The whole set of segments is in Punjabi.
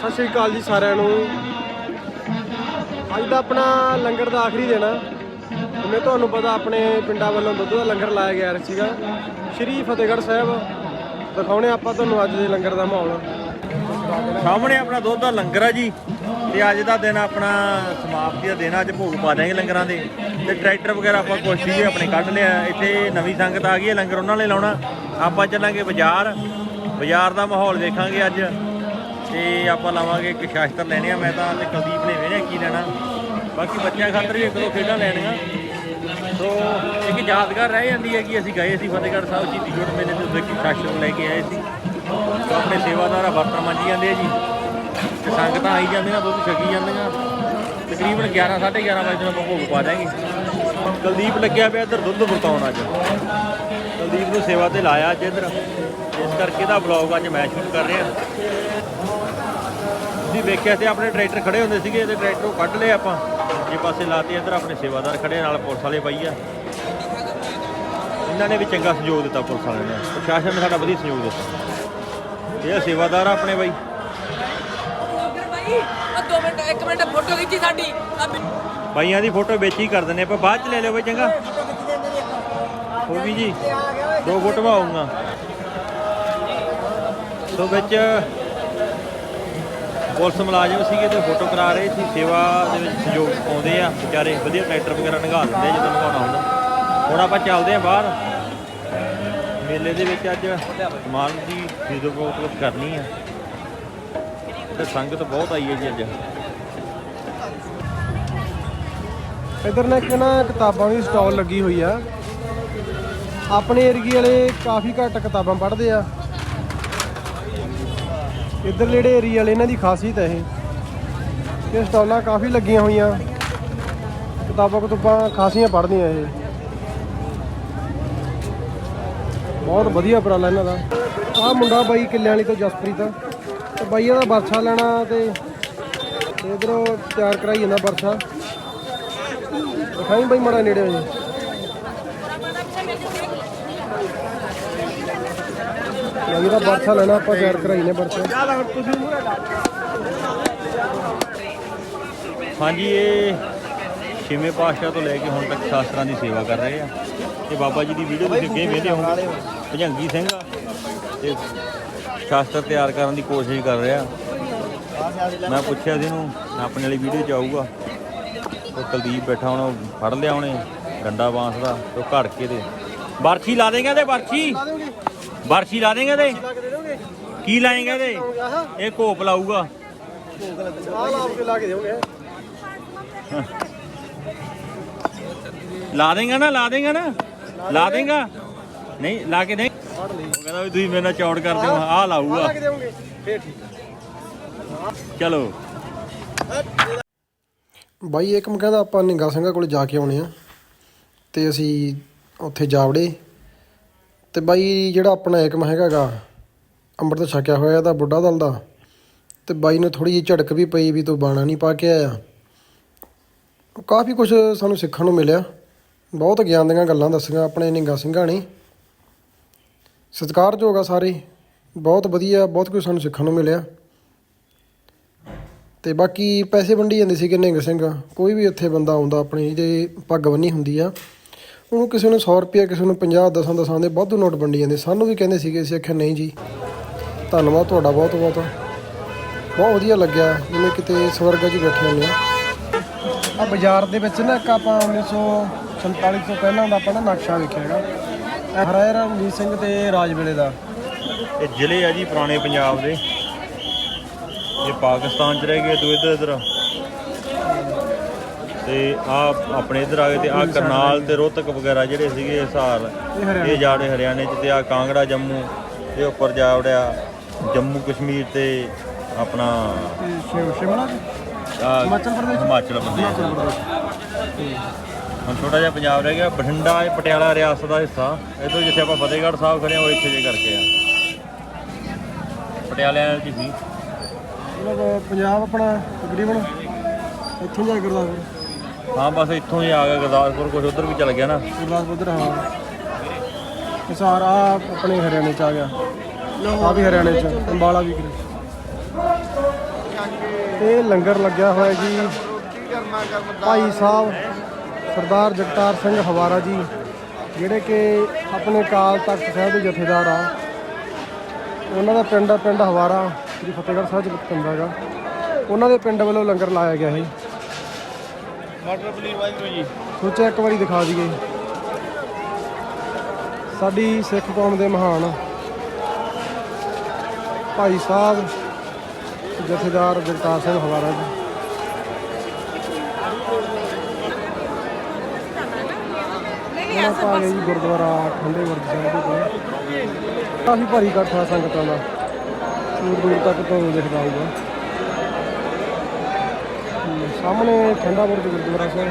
ਸਤਿ ਸ਼੍ਰੀ ਅਕਾਲ ਜੀ ਸਾਰਿਆਂ ਨੂੰ। ਅੱਜ ਦਾ ਆਪਣਾ ਲੰਗਰ ਦਾ ਆਖਰੀ ਦਿਨ ਆ। ਜਿਵੇਂ ਤੁਹਾਨੂੰ ਪਤਾ ਆਪਣੇ ਪਿੰਡਾਂ ਵੱਲੋਂ ਦੁੱਧ ਦਾ ਲੰਗਰ ਲਾਇਆ ਗਿਆ ਸੀਗਾ। ਸ਼੍ਰੀ ਫਤਿਹਗੜ੍ਹ ਸਾਹਿਬ ਦਿਖਾਉਣੇ ਆਪਾਂ ਤੁਹਾਨੂੰ ਅੱਜ ਦੇ ਲੰਗਰ ਦਾ ਮਾਹੌਲ। ਸਾਹਮਣੇ ਆਪਣਾ ਦੁੱਧ ਦਾ ਲੰਗਰ ਆ ਜੀ। ਤੇ ਅੱਜ ਦਾ ਦਿਨ ਆਪਣਾ ਸਮਾਪਤੀ ਦਾ ਦਿਨ ਆ, ਅੱਜ ਭੋਗ ਪਾ ਦਿਆਂਗੇ ਲੰਗਰਾਂ ਦੇ। ਤੇ ਟਰੈਕਟਰ ਵਗੈਰਾ ਆਪਾਂ ਕੁਛ ਸੀਗੇ ਆਪਣੇ ਕੱਢ ਲਿਆ। ਇੱਥੇ ਨਵੀਂ ਸੰਗਤ ਆ ਗਈ ਹੈ ਲੰਗਰ ਉਹਨਾਂ ਨੇ ਲਾਉਣਾ। ਆਪਾਂ ਚੱਲਾਂਗੇ ਬਾਜ਼ਾਰ। ਬਾਜ਼ਾਰ ਦਾ ਮਾਹੌਲ ਦੇਖਾਂਗੇ ਅੱਜ। ਤੇ ਆਪਾਂ ਲਾਵਾਂਗੇ ਇੱਕ ਸ਼ਾਸਤਰ ਲੈਣੇ ਆ, ਮੈਂ ਤਾਂ ਤੇ ਕੁਲਦੀਪ ਨੇ ਵੇਖਿਆ ਕੀ ਲੈਣਾ। ਬਾਕੀ ਬੱਚਿਆਂ ਖਾਤਰ ਵੀ ਇੱਕ ਦੋ ਖੇਡਾਂ ਲੈਣੀਆਂ। ਸੋ, ਇੱਕ ਯਾਦਗਾਰ ਰਹਿ ਜਾਂਦੀ ਹੈ ਕਿ ਅਸੀਂ ਗਏ ਸੀ ਫਤਿਹਗੜ੍ਹ ਸਾਹਿਬ ਜੀ ਜੋੜ ਮੇਲੇ ਦੇ ਉੱਤੇ ਇੱਕ ਸ਼ਾਸਤਰ ਲੈ ਕੇ ਆਏ ਸੀ। ਆਪਣੇ ਸੇਵਾਦਾਰ ਆ ਮੰਜੀ ਜਾਂਦੇ ਆ ਜੀ। ਤੇ ਸੰਗਤਾਂ ਆਈ ਜਾਂਦੀਆਂ, ਦੁੱਧ ਛਕੀ ਜਾਂਦੀਆਂ। ਤਕਰੀਬਨ 11 11:30 ਵਜੇ ਨੂੰ ਆਪਾਂ ਭੋਗ ਪਾ ਦਾਂਗੇ ਕੁਲਦੀਪ ਲੱਗਿਆ ਪਿਆ ਇੱਧਰ ਦੁੱਧ ਵਰਤਾਉਣ ਅੱਜ। ਕੁਲਦੀਪ ਨੂੰ ਸੇਵਾ ਤੇ ਲਾਇਆ ਅੱਜ ਇੱਧਰ। ਇਸ ਕਰਕੇ ਦਾ ਵਲੌਗ ਅੱਜ ਮੈਂ ਸ਼ੁਰੂ ਕਰ ਰਿਹਾ। ਤੁਸੀਂ ਵੇਖਿਆ ਤੇ ਆਪਣੇ ਟਰੈਕਟਰ ਖੜੇ ਹੁੰਦੇ ਸੀਗੇ ਤੇ ਟਰੈਕਟਰ ਉਹ ਕੱਢ ਲਏ ਆਪਾਂ। ਜੇ ਪਾਸੇ ਲਾਤੇ ਇੱਧਰ ਆਪਣੇ ਸੇਵਾਦਾਰ ਖੜੇ ਨਾਲ ਪੁਲਿਸ ਵਾਲੇ ਪਈ ਆ। ਇਹਨਾਂ ਨੇ ਵੀ ਚੰਗਾ ਸਹਿਯੋਗ ਦਿੱਤਾ ਪੁਲਿਸ ਵਾਲਿਆਂ ਨੇ। ਪ੍ਰਸ਼ਾਸਨ ਨੇ ਸਾਡਾ ਵਧੀਆ ਸਹਿਯੋਗ ਦਿੱਤਾ। ਇਹ ਸੇਵਾਦਾਰ ਆ ਆਪਣੇ ਬਾਈ। ਦੋ ਮਿੰਟ ਇੱਕ ਮਿੰਟ ਫੋਟੋ ਖਿੱਚੀ ਸਾਡੀ ਬਾਈਆਂ ਦੀ ਫੋਟੋ ਵਿੱਚ ਹੀ ਕਰ ਦਿੰਦੇ ਆਪਾਂ, ਬਾਅਦ ਚ ਲੈ ਲਿਓ ਬਈ, ਚੰਗਾ। ਹੋ ਗਈ ਜੀ। ਦੋ ਫੋਟੋਆਂ ਆਉਂਗਾ ਸੋ ਵਿੱਚ ਪੁਲਿਸ ਮੁਲਾਜ਼ਮ ਸੀਗੇ ਤੇ ਫੋਟੋ ਕਰਾ ਰਹੇ ਸੀ, ਸੇਵਾ ਦੇ ਵਿੱਚ ਸਹਿਯੋਗ ਪਾਉਂਦੇ ਆ, ਵਿਚਾਰੇ ਵਧੀਆ ਟਰੈਕਟਰ ਵਗੈਰਾ ਲੰਘਾ ਦਿੰਦੇ ਜਦੋਂ ਨਗਾਉਣਾ ਹੁੰਦਾ। ਹੁਣ ਆਪਾਂ ਚੱਲਦੇ ਆ ਬਾਹਰ। ਮੇਲੇ ਦੇ ਵਿੱਚ ਅੱਜ ਸਮਾਨ ਦੀ ਖਰੀਦੋ-ਫਰੋਖਤ ਕਰਨੀ ਆ। ਤੇ ਸੰਗਤ ਬਹੁਤ ਆਈ ਹੈ ਜੀ ਅੱਜ। ਇੱਧਰ ਨਾ ਇੱਕ ਨਾ ਕਿਤਾਬਾਂ ਦੀ ਸਟਾਲ ਲੱਗੀ ਹੋਈ ਆ। ਆਪਣੇ ਏਰੀਏ ਵਾਲੇ ਕਾਫੀ ਘੱਟ ਕਿਤਾਬਾਂ ਪੜ੍ਹਦੇ ਆ। ਇੱਧਰ ਜਿਹੜੇ ਏਰੀਆ ਵਾਲੇ, ਇਹਨਾਂ ਦੀ ਖਾਸੀਅਤ ਹੈ ਇਹ। ਇਹ ਸਟਾਲਾਂ ਕਾਫੀ ਲੱਗੀਆਂ ਹੋਈਆਂ। ਕਿਤਾਬਾਂ ਕਤੂਬਾਂ ਖਾਸੀਆਂ ਪੜ੍ਹਦੀਆਂ ਇਹ। ਬਹੁਤ ਵਧੀਆ ਉਪਰਾਲਾ ਇਹਨਾਂ ਦਾ। ਆਹ ਮੁੰਡਾ ਬਾਈ ਕਿੱਲਿਆਂ ਵਾਲੀ ਤੋਂ ਜਸਪ੍ਰੀਤ ਤੇ ਬਾਈ ਇਹਦਾ ਬਰਛਾ ਲੈਣਾ ਤੇ ਤੇ ਇਧਰੋਂ ਤਿਆਰ ਕਰਾਈ ਜਾਂਦਾ ਬਰਛਾ। ਦਿਖਾਈ ਬਾਈ ਮੜਾ ਨੇੜੇ ਹੋ ਜੀ। ਬਾਈ ਦਾ ਬਰਛਾ ਲੈਣਾ, ਆਪਾਂ ਤਿਆਰ ਕਰਾਈ ਨੇ ਬਰਛਾ ਹਾਂਜੀ, ਇਹ ਛੇਵੇਂ ਪਾਤਸ਼ਾਹ ਤੋਂ ਲੈ ਕੇ ਹੁਣ ਤੱਕ ਸ਼ਾਸਤਰਾਂ ਦੀ ਸੇਵਾ ਕਰ ਰਹੇ ਆ। ਤੇ ਬਾਬਾ ਜੀ ਦੀ ਵੀਡੀਓ ਤੁਸੀਂ ਅੱਗੇ ਵੇਖਦੇ ਹੋਵੋਗੇ। ਭਜੰਗੀ ਸਿੰਘ ਆ ਤੇ ਸ਼ਾਸਤਰ ਤਿਆਰ ਕਰਨ ਦੀ ਕੋਸ਼ਿਸ਼ ਕਰ ਰਿਹਾ। ਮੈਂ ਪੁੱਛਿਆ ਸੀ ਇਹਨੂੰ ਆਪਣੇ ਵਾਲੀ ਵੀਡੀਓ ਚ ਆਊਗਾ। ਉਹ ਕੁਲਦੀਪ ਬੈਠਾ ਹੁਣ, ਉਹ ਫੜ ਲਿਆ ਉਹਨੇ ਗੰਡਾ ਬਾਂਸ ਦਾ, ਤੇ ਉਹ ਘੜ ਕੇ ਤੇ ਬਰਖੀ ਲਾ ਦੇਗਾ ਤੇ ਬਰਛੀ। ਬਰਛੀ ਲਾ ਦੇਗਾ ਤੇ ਕੀ ਲਾਏਗਾ ਤੇ ਇਹ ਘੋਪ ਲਾਊਗਾ। ਆਹ ਲਾਪ ਕੇ ਲਾ ਕੇ ਦੇਵੋਗੇ ਲਾ ਦੇਗਾ ਨਾ ਲਾ ਦੇਗਾ ਨਾ। ਲਾ ਦੇਗਾ। ਨਹੀਂ ਲਾ ਕੇ ਨਹੀਂ ਉਹ ਕਹਿੰਦਾ ਵੀ ਤੁਸੀਂ ਮੇਰੇ ਨਾਲ ਚੌੜ ਕਰਦੇ ਹੋ ਆਹ ਲਾਊਗਾ। ਲਾ ਕੇ ਦੇਵੋਗੇ ਫੇਰ ਠੀਕ। ਚਲੋ। ਬਾਈ ਇੱਕ ਮੈਂ ਕਹਿੰਦਾ ਆਪਾਂ ਨਿੰਗਾ ਸਿੰਘਾਂ ਕੋਲ ਜਾ ਕੇ ਆਉਣੇ ਆ। ਤੇ ਅਸੀਂ ਉੱਥੇ ਜਾਵੜੇ। ਤੇ ਬਾਈ ਜਿਹੜਾ ਆਪਣਾ ਏਕਮ ਹੈਗਾਗਾ, ਅੰਮ੍ਰਿਤ ਛਕਿਆ ਹੋਇਆ ਦਾ ਬੁੱਢਾ ਦਲ ਦਾ, ਤੇ ਬਾਈ ਨੂੰ ਥੋੜੀ ਜਿਹੀ ਝੜਕ ਵੀ ਪਈ ਵੀ ਤੂੰ ਬਾਣਾ ਨਹੀਂ ਪਾ ਕੇ ਆਇਆ। ਕਾਫੀ ਕੁਝ ਸਾਨੂੰ ਸਿੱਖਣ ਨੂੰ ਮਿਲਿਆ। ਬਹੁਤ ਗਿਆਨ ਦੀਆਂ ਗੱਲਾਂ ਦੱਸੀਆਂ ਆਪਣੇ ਨਿੰਗਾ ਸਿੰਘਾਂ ਨੇ। ਸਤਿਕਾਰਯੋਗ ਆ ਸਾਰੇ। ਬਹੁਤ ਵਧੀਆ, ਬਹੁਤ ਕੁਝ ਸਾਨੂੰ ਸਿੱਖਣ ਨੂੰ ਮਿਲਿਆ। ਤੇ ਬਾਕੀ ਪੈਸੇ ਵੰਡੀ ਜਾਂਦੇ ਸੀ ਨਿੰਗ ਸਿੰਘ। ਕੋਈ ਵੀ ਇੱਥੇ ਬੰਦਾ ਆਉਂਦਾ, ਆਪਣੀ ਜਿਹਦੇ ਪੱਗ ਬੰਨੀ ਹੁੰਦੀ ਆ। ਉਹਨੂੰ ਕਿਸੇ ਨੂੰ 100 ਰੁਪਏ ਕਿਸੇ ਨੂੰ 50 ਦਸਾਂ ਦਸਾਂ ਦੇ ਵਾਧੂ ਨੋਟ ਵੰਡੀ ਜਾਂਦੇ। ਸਾਨੂੰ ਵੀ ਕਹਿੰਦੇ ਸੀਗੇ, ਅਸੀਂ ਆਖਿਆ, ਨਹੀਂ ਜੀ, ਧੰਨਵਾਦ ਤੁਹਾਡਾ ਬਹੁਤ ਬਹੁਤ। ਬਹੁਤ ਵਧੀਆ ਲੱਗਿਆ, ਜਿਵੇਂ ਕਿਤੇ ਸਵਰਗ 'ਚ ਬੈਠੇ ਹੁੰਦੇ ਆ। ਆ ਬਾਜ਼ਾਰ ਦੇ ਵਿੱਚ ਨਾ ਇੱਕ ਆਪਾਂ 1947 ਤੋਂ ਪਹਿਲਾਂ ਦਾ ਆਪਾਂ ਨਾ ਨਕਸ਼ਾ ਵੇਖਿਆ ਹੈਗਾ। ਹਰਾਇਰ ਰਣਜੀਤ ਸਿੰਘ ਤੇ ਰਾਜ ਵੇਲੇ ਦਾ। ਇਹ ਜ਼ਿਲ੍ਹੇ ਆ ਜੀ ਪੁਰਾਣੇ ਪੰਜਾਬ ਦੇ। ਇਹ ਪਾਕਿਸਤਾਨ ਚ ਰਹਿ ਗਏ ਦੋ ਇੱਧਰ ਇੱਧਰ ਤੇ ਆ ਆਪਣੇ ਇੱਧਰ ਆ ਗਏ ਤੇ ਆ ਕਰਨਾਲ ਤੇ ਰੋਹਤਕ ਵਗੈਰਾ ਜਿਹੜੇ ਸੀਗੇ ਹਿਸਾਰ ਇਹ ਜਾੜੇ ਹਰਿਆਣੇ ਚ ਤੇ ਆ ਕਾਂਗੜਾ ਜੰਮੂ ਇਹ ਉੱਪਰ ਜਾ ਵੜਿਆ ਜੰਮੂ ਕਸ਼ਮੀਰ ਤੇ ਆਪਣਾ ਸ਼ਿਮਲਾ ਹਿਮਾਚਲ ਪ੍ਰਦੇਸ਼? ਹਿਮਾਚਲ ਪ੍ਰਦੇਸ਼। ਹੁਣ ਛੋਟਾ ਜਿਹਾ ਪੰਜਾਬ ਰਹਿ ਗਿਆ ਬਠਿੰਡਾ ਇਹ ਪਟਿਆਲਾ ਰਿਆਸਤ ਦਾ ਹਿੱਸਾ। ਇਧਰ ਜਿੱਥੇ ਆਪਾਂ ਫਤਿਹਗੜ੍ਹ ਸਾਹਿਬ ਖੜੇ ਹਾਂ ਉਹ ਇੱਥੇ ਜੇ ਕਰਕੇ ਆ। ਪਟਿਆਲੇ ਚ ਸੀ। ਪੰਜਾਬ ਆਪਣਾ ਤਕਰੀਬਨ ਇੱਥੋਂ ਜਾ ਗੁਰਦਾਸਪੁਰ। ਹਾਂ, ਬਸ ਇੱਥੋਂ ਹੀ ਆ ਗਿਆ ਗੁਰਦਾਸਪੁਰ ਕੁਝ ਉਧਰ ਵੀ ਚਲ ਗਿਆ ਨਾ। ਗੁਰਦਾਸਪੁਰ ਉਧਰ, ਹਾਂ। ਹਿਸਾਰ ਆ ਆਪਣੇ ਹਰਿਆਣੇ ਚ ਆ ਗਿਆ। ਆ ਵੀ ਹਰਿਆਣੇ ਚ, ਅੰਬਾਲਾ ਵੀ ਕਰੇ ਤੇ ਲੰਗਰ ਲੱਗਿਆ ਹੋਇਆ ਜੀ। ਭਾਈ ਸਾਹਿਬ, ਸਰਦਾਰ ਜਗਤਾਰ ਸਿੰਘ ਹਵਾਰਾ ਜੀ, ਜਿਹੜੇ ਕਿ ਆਪਣੇ ਕਾਲ ਤਖਤ ਸਾਹਿਬ ਦੇ ਜਥੇਦਾਰ ਆ। ਉਹਨਾਂ ਦਾ ਪਿੰਡ ਆ, ਪਿੰਡ ਹਵਾਰਾ ਜੀ ਫਤਿਹਗੜ੍ਹ ਸਾਹਿਬ ਚ ਪੈਂਦਾ ਹੈਗਾ। ਉਹਨਾਂ ਦੇ ਪਿੰਡ ਵੱਲੋਂ ਲੰਗਰ ਲਾਇਆ ਗਿਆ ਸੀ। ਮਟਰ ਪਨੀਰ ਵਾਹਿਗੁਰੂ ਜੀ। ਸੋਚਿਆ ਇੱਕ ਵਾਰੀ ਦਿਖਾ ਦਈਏ। ਸਾਡੀ ਸਿੱਖ ਕੌਮ ਦੇ ਮਹਾਨ ਭਾਈ ਸਾਹਿਬ ਜਥੇਦਾਰ ਜਗਤਾਰ ਸਿੰਘ ਹਵਾਰਾ ਜੀ। ਉਹਨਾਂ ਪਾ ਗਏ ਜੀ ਗੁਰਦੁਆਰਾ ਠੰਡੇ ਵਰਦ ਸਾਹਿਬ ਦੇ ਕੋਲ। ਕਾਫੀ ਭਾਰੀ ਇਕੱਠਾ ਸੰਗਤਾਂ ਦਾ। ਦੂਰ ਦੂਰ ਤੱਕ ਤੋਂ ਦਿਖਦਾ ਹੋਊਗਾ। ਸਾਹਮਣੇ ਠੰਡਾ ਵਰਦ ਗੁਰਦੁਆਰਾ ਸਾਹਿਬ।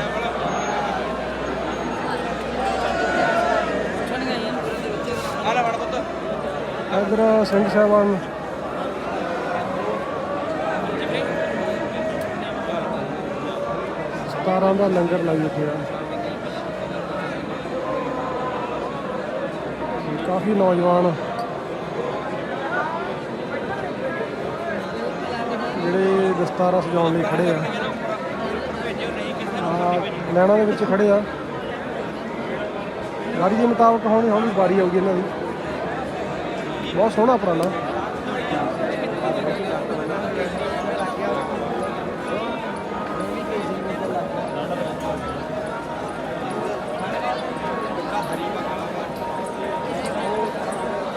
ਇਧਰ ਸਿੰਘ ਸਾਹਿਬਾਨ। ਸਤਾਰਾਂ ਦਾ ਲੰਗਰ ਲਾਈ ਉੱਥੇ ਆ। ਕਾਫੀ ਨੌਜਵਾਨ ਜਿਹੜੇ ਦਸਤਾਰਾ ਸਜਾਉਣ ਲਈ ਖੜੇ ਆ। ਲੈਣਾ ਦੇ ਵਿੱਚ ਖੜੇ ਆ। ਗਾੜੀ ਦੇ ਮੁਤਾਬਕ ਹੌਲੀ ਹੌਲੀ ਵਾਰੀ ਆਊਗੀ ਇਹਨਾਂ ਦੀ। ਬਹੁਤ ਸੋਹਣਾ ਉਪਰਾਲਾ।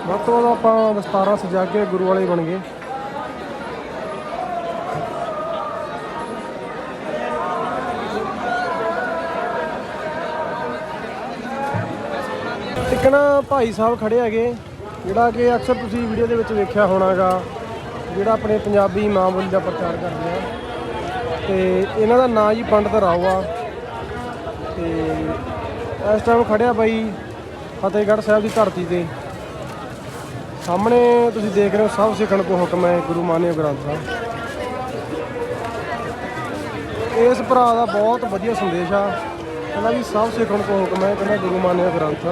ਵੱਧ ਤੋਂ ਵੱਧ ਆਪਾਂ ਦਸਤਾਰਾਂ ਸਜਾ ਕੇ ਗੁਰੂ ਵਾਲੇ ਬਣ ਗਏ। ਇੱਕ ਨਾ ਭਾਈ ਸਾਹਿਬ ਖੜੇ ਹੈਗੇ, ਜਿਹੜਾ ਕਿ ਅਕਸਰ ਤੁਸੀਂ ਵੀਡੀਓ ਦੇ ਵਿੱਚ ਵੇਖਿਆ ਹੋਣਾਗਾ, ਜਿਹੜਾ ਆਪਣੇ ਪੰਜਾਬੀ ਮਾਂ ਬੋਲੀ ਦਾ ਪ੍ਰਚਾਰ ਕਰਦੇ ਆ। ਤੇ ਇਹਨਾਂ ਦਾ ਨਾਂ ਜੀ ਪੰਡਤ ਰਾਓ ਆ। ਤੇ ਇਸ ਟਾਈਮ ਖੜਿਆ ਬਾਈ ਫਤਿਹਗੜ੍ਹ ਸਾਹਿਬ ਦੀ ਧਰਤੀ ਤੇ। ਸਾਹਮਣੇ ਤੁਸੀਂ ਦੇਖ ਰਹੇ ਹੋ ਸਭ ਸਿੱਖਣ ਕੋ ਹੁਕਮ ਹੈ ਗੁਰੂ ਮਾਨਿਓ ਗ੍ਰੰਥ ਸਾਹਿਬ। ਇਸ ਭਰਾ ਦਾ ਬਹੁਤ ਵਧੀਆ ਸੰਦੇਸ਼ ਆ। ਕਹਿੰਦਾ ਵੀ ਸਭ ਸਿੱਖਣ ਕੋ ਹੁਕਮ ਹੈ, ਕਹਿੰਦਾ ਗੁਰੂ ਮਾਨਿਓ ਗ੍ਰੰਥ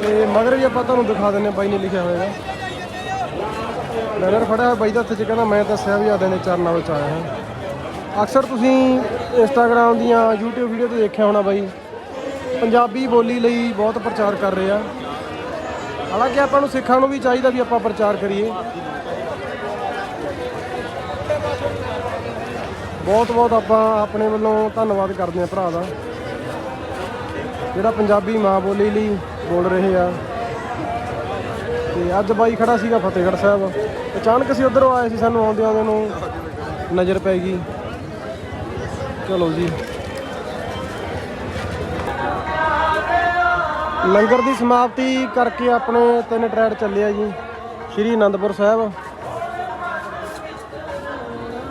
ਤੇ ਮਗਰ ਵੀ ਆਪਾਂ ਤੁਹਾਨੂੰ ਦਿਖਾ ਦਿੰਨੇ ਬਾਈ ਨੇ ਲਿਖਿਆ ਹੋਇਆ। ਬੈਨਰ ਫੜਿਆ ਹੋਇਆ ਬਾਈ ਦਾ ਹੱਥ 'ਚ, ਕਹਿੰਦਾ ਮੈਂ ਦੱਸਿਆ ਵੀ ਆਦੇ ਨੇ ਚਰਨਾਂ ਵਿੱਚ ਆਇਆ ਹਾਂ। ਅਕਸਰ ਤੁਸੀਂ ਇੰਸਟਾਗ੍ਰam ਦੀਆਂ YouTube ਵੀਡੀਓ ਤੇ ਦੇਖਿਆ ਹੋਣਾ ਬਾਈ। ਪੰਜਾਬੀ ਬੋਲੀ ਲਈ ਬਹੁਤ ਪ੍ਰਚਾਰ ਕਰ ਰਹੇ ਆ। ਹਾਲਾਂਕਿ ਆਪਾਂ ਨੂੰ ਸਿੱਖਾਂ ਨੂੰ ਵੀ ਚਾਹੀਦਾ ਵੀ ਆਪਾਂ ਪ੍ਰਚਾਰ ਕਰੀਏ। ਬਹੁਤ ਬਹੁਤ ਆਪਾਂ ਆਪਣੇ ਵੱਲੋਂ ਧੰਨਵਾਦ ਕਰਦੇ ਆ ਭਰਾ ਦਾ। ਜਿਹੜਾ ਪੰਜਾਬੀ ਮਾਂ ਬੋਲੀ ਲਈ ਬੋਲ ਰਹੇ ਆ। ਤੇ ਅੱਜ ਬਾਈ ਖੜਾ ਸੀਗਾ ਫਤਿਹਗੜ੍ਹ ਸਾਹਿਬ। ਅਚਾਨਕ ਅਸੀਂ ਉਧਰੋਂ ਆਏ ਸੀ, ਸਾਨੂੰ ਆਉਂਦੇ ਆਉਂਦੇ ਨੂੰ ਨਜ਼ਰ ਪੈ ਗਈ। ਚਲੋ ਜੀ। ਲੰਗਰ ਦੀ ਸਮਾਪਤੀ ਕਰਕੇ ਆਪਣੇ ਤਿੰਨ ਟਰੈਡ ਚੱਲੇ ਆ ਜੀ, ਸ਼੍ਰੀ ਅਨੰਦਪੁਰ ਸਾਹਿਬ।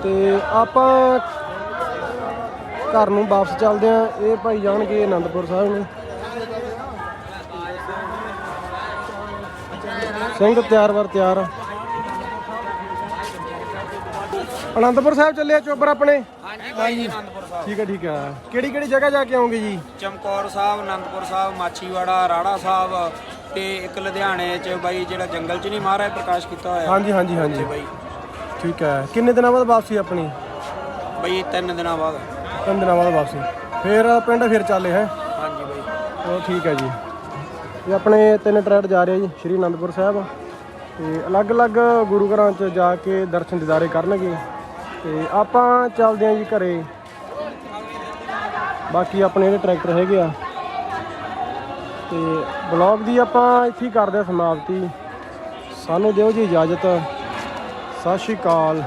ਤੇ ਆਪਾਂ ਘਰ ਨੂੰ ਵਾਪਸ ਚੱਲਦੇ ਆ। ਇਹ ਭਾਈ ਜਾਣਗੇ ਅਨੰਦਪੁਰ ਸਾਹਿਬ ਨੂੰ। ਸਿੰਘ ਤਿਆਰ ਵਰ ਤਿਆਰ। ਅਨੰਦਪੁਰ ਸਾਹਿਬ ਚੱਲੇ ਆ ਚੋਬਰ ਆਪਣੇ? ਹਾਂਜੀ ਬਾਈ ਜੀ ਅਨੰਦਪੁਰ ਸਾਹਿਬ। ਠੀਕ ਹੈ ਠੀਕ ਹੈ ਕਿਹੜੀ ਕਿਹੜੀ ਜਗ੍ਹਾ ਜਾ ਕੇ ਆਉਂਗੇ ਜੀ? ਚਮਕੌਰ ਸਾਹਿਬ ਅਨੰਦਪੁਰ ਸਾਹਿਬ ਮਾਛੀਵਾੜਾ ਰਾੜਾ ਸਾਹਿਬ ਤੇ ਇੱਕ ਲੁਧਿਆਣੇ ਚ ਬਾਈ ਜਿਹੜਾ ਜੰਗਲ ਚ ਨਹੀਂ ਮਹਾਰਾਜ ਪ੍ਰਕਾਸ਼ ਕੀਤਾ ਹੋਇਆ। ਹਾਂਜੀ ਹਾਂਜੀ ਹਾਂਜੀ। ਬਾਈ ਠੀਕ ਹੈ ਕਿੰਨੇ ਦਿਨਾਂ ਬਾਅਦ ਵਾਪਸੀ ਆਪਣੀ? ਬਾਈ ਤਿੰਨ ਦਿਨਾਂ ਬਾਅਦ। ਤਿੰਨ ਦਿਨਾਂ ਬਾਅਦ ਵਾਪਸੀ। ਫਿਰ ਪਿੰਡ ਫਿਰ ਚੱਲੇ ਹੈ ਹਾਂਜੀ ਬਾਈ। ਉਹ ਠੀਕ ਹੈ ਜੀ। ਇਹ ਆਪਣੇ ਤਿੰਨ ਟਰੈਡ ਜਾ ਰਹੇ ਆ ਜੀ, ਸ਼੍ਰੀ ਅਨੰਦਪੁਰ ਸਾਹਿਬ। ਤੇ ਅਲੱਗ-ਅਲੱਗ ਗੁਰੂ ਘਰਾਂ 'ਚ ਜਾ ਕੇ ਦਰਸ਼ਨ ਦਿਦਾਰੇ ਕਰਨਗੇ। ਤੇ ਆਪਾਂ ਚੱਲਦੇ ਆ ਜੀ ਘਰੇ। ਬਾਕੀ ਆਪਣੇ ਜਿਹੜੇ ਟਰੈਕਟਰ ਹੈਗੇ ਆ। ਤੇ ਬਲੌਗ ਦੀ ਆਪਾਂ ਇੱਥੇ ਹੀ ਕਰਦੇ ਆ ਸਮਾਪਤੀ। ਸਾਨੂੰ ਦਿਓ ਜੀ ਇਜਾਜ਼ਤ। ਸਤਿ ਸ਼੍ਰੀ ਅਕਾਲ।